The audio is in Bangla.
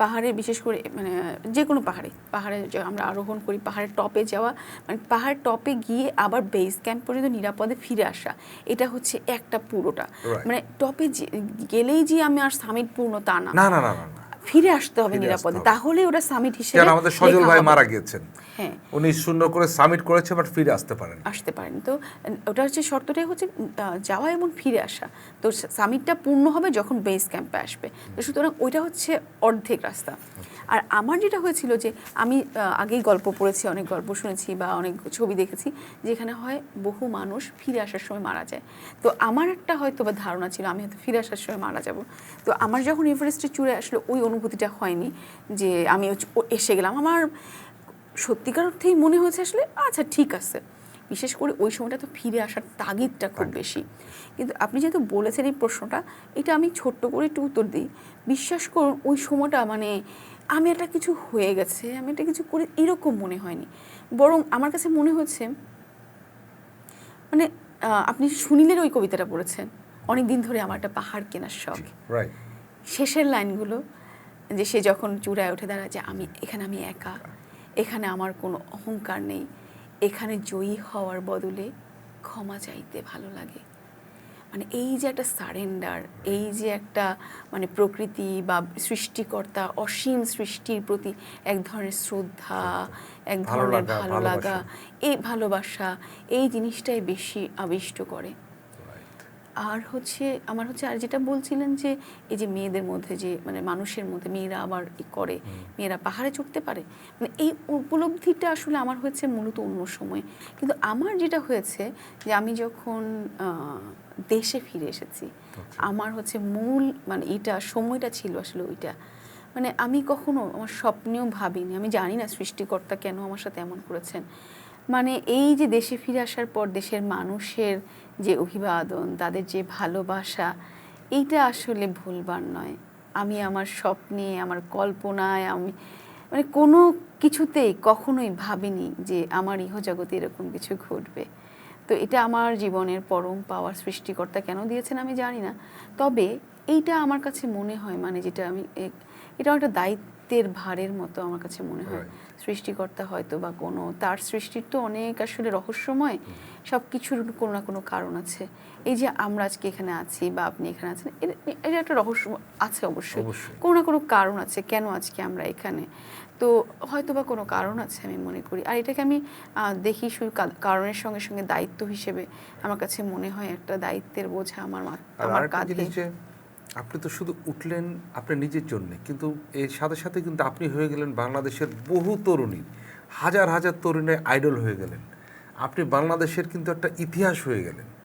পাহাড়ে বিশেষ করে মানে যে কোনো পাহাড়ে পাহাড়ে যে আমরা আরোহণ করি পাহাড়ের টপে যাওয়া মানে পাহাড় টপে গিয়ে আবার বেস ক্যাম্প পর্যন্ত নিরাপদে ফিরে আসা এটা হচ্ছে একটা পুরোটা। মানে টপে যে- গেলেই যে আমি আর সামিট পূর্ণ তা না না। ফিরে আসতে হবে নিরাপদে। তাহলে ওটা সামিট হিসেবে আমাদের সজল ভাই মারা গিয়েছেন হ্যাঁ। উনি শূন্য করে সাবমিট করেছে বাট ফিরে আসতে পারেন আসতে পারেন। তো ওটা হচ্ছে শর্তটাই হচ্ছে যাওয়া এবং ফিরে আসা। তো সামিটটা পূর্ণ হবে যখন বেস ক্যাম্পে আসবে। তো সুতরাং ওইটা হচ্ছে অর্ধেক রাস্তা। আর আমার যেটা হয়েছিল যে আমি আগেই গল্প পড়েছি অনেক গল্প শুনেছি বা অনেক ছবি দেখেছি যেখানে হয় বহু মানুষ ফিরে আসার সময় মারা যায়। তো আমার একটা হয়তো বা ধারণা ছিল আমি হয়তো ফিরে আসার সময় মারা যাব। তো আমার যখন এভারেস্টে চূড়ে আসলো ওই অনুভূতিটা হয়নি যে আমি এসে গেলাম। আমার সত্যিকার অর্থেই মনে হয়েছে আসলে আচ্ছা ঠিক আছে। বিশেষ করে ওই সময়টা তো ফিরে আসার তাগিদটা খুব বেশি। কিন্তু আপনি যেহেতু বলেছেন এই প্রশ্নটা এটা আমি ছোট্ট করে একটু উত্তর দিই। বিশ্বাস করুন ওই সময়টা মানে আমি একটা কিছু হয়ে গেছে আমি একটা কিছু করে এরকম মনে হয়নি। বরং আমার কাছে মনে হচ্ছে মানে আপনি সুনীলের ওই কবিতাটা পড়েছেন অনেক দিন ধরে আমার একটা পাহাড় কেনার শখ। শেষের লাইনগুলো যে সে যখন চূড়ায় উঠে দাঁড়ায় যে আমি এখানে আমি একা এখানে আমার কোনো অহংকার নেই এখানে জয়ী হওয়ার বদলে ক্ষমা চাইতে ভালো লাগে। মানে এই যে একটা সারেন্ডার এই যে একটা মানে প্রকৃতি বা সৃষ্টিকর্তা অসীম সৃষ্টির প্রতি এক ধরনের শ্রদ্ধা এক ধরনের ভালো লাগা এই ভালোবাসা এই জিনিসটাই বেশি আবিষ্ট করে। আর হচ্ছে আমার হচ্ছে আর যেটা বলছিলেন যে এই যে মেয়েদের মধ্যে যে মানে মানুষের মধ্যে মেয়েরা আবার করে মেয়েরা পাহাড়ে চড়তে পারে মানে এই উপলব্ধিটা আসলে আমার হয়েছে মূলত অন্য সময়। কিন্তু আমার যেটা হয়েছে যে আমি যখন দেশে ফিরে এসেছি আমার হচ্ছে মূল মানে এটা সময়টা ছিল আসলে ওইটা। মানে আমি কখনো আমার স্বপ্নেও ভাবিনি আমি জানি না সৃষ্টিকর্তা কেন আমার সাথে এমন করেছেন। মানে এই যে দেশে ফিরে আসার পর দেশের মানুষের যে অভিবাদন, তাদের যে ভালোবাসা, এইটা আসলে ভুলবার নয়। আমি আমার স্বপ্নে, আমার কল্পনায় আমি মানে কোনো কিছুতেই কখনোই ভাবিনি যে আমার ইহজগতে এরকম কিছু ঘটবে। তো এটা আমার জীবনের পরম পাওয়ার সৃষ্টিকর্তা কেন দিয়েছেন আমি জানি না। তবে এইটা আমার কাছে মনে হয় মানে যেটা আমি এটা একটা দায়িত্বের ভারের মতো আমার কাছে মনে হয়। সৃষ্টিকর্তা হয়তো বা কোনো তার সৃষ্টির তো অনেক আসলে রহস্যময় সব কিছুর কোনো না কোনো কারণ আছে। এই যে আমরা আজকে এখানে আছি বা আপনি এখানে আছেন এর একটা রহস্য আছে অবশ্যই। কোনো না কোনো কারণ আছে কেন আজকে আমরা এখানে। তো হয়তো বা কোনো কারণ আছে আমি মনে করি। আর এটাকে আমি দেখি শুধু কারণের সঙ্গে সঙ্গে দায়িত্ব হিসেবে। আমার কাছে মনে হয় একটা দায়িত্বের বোঝা আমার আমার কাঁধে। আপনি তো শুধু উঠলেন আপনি নিজের জন্য, কিন্তু এর সাথে সাথে কিন্তু আপনি হয়ে গেলেন বাংলাদেশের বহু তরুণী, হাজার হাজার তরুণের আইডল হয়ে গেলেন। আপনি বাংলাদেশের কিন্তু একটা ইতিহাস হয়ে গেলেন।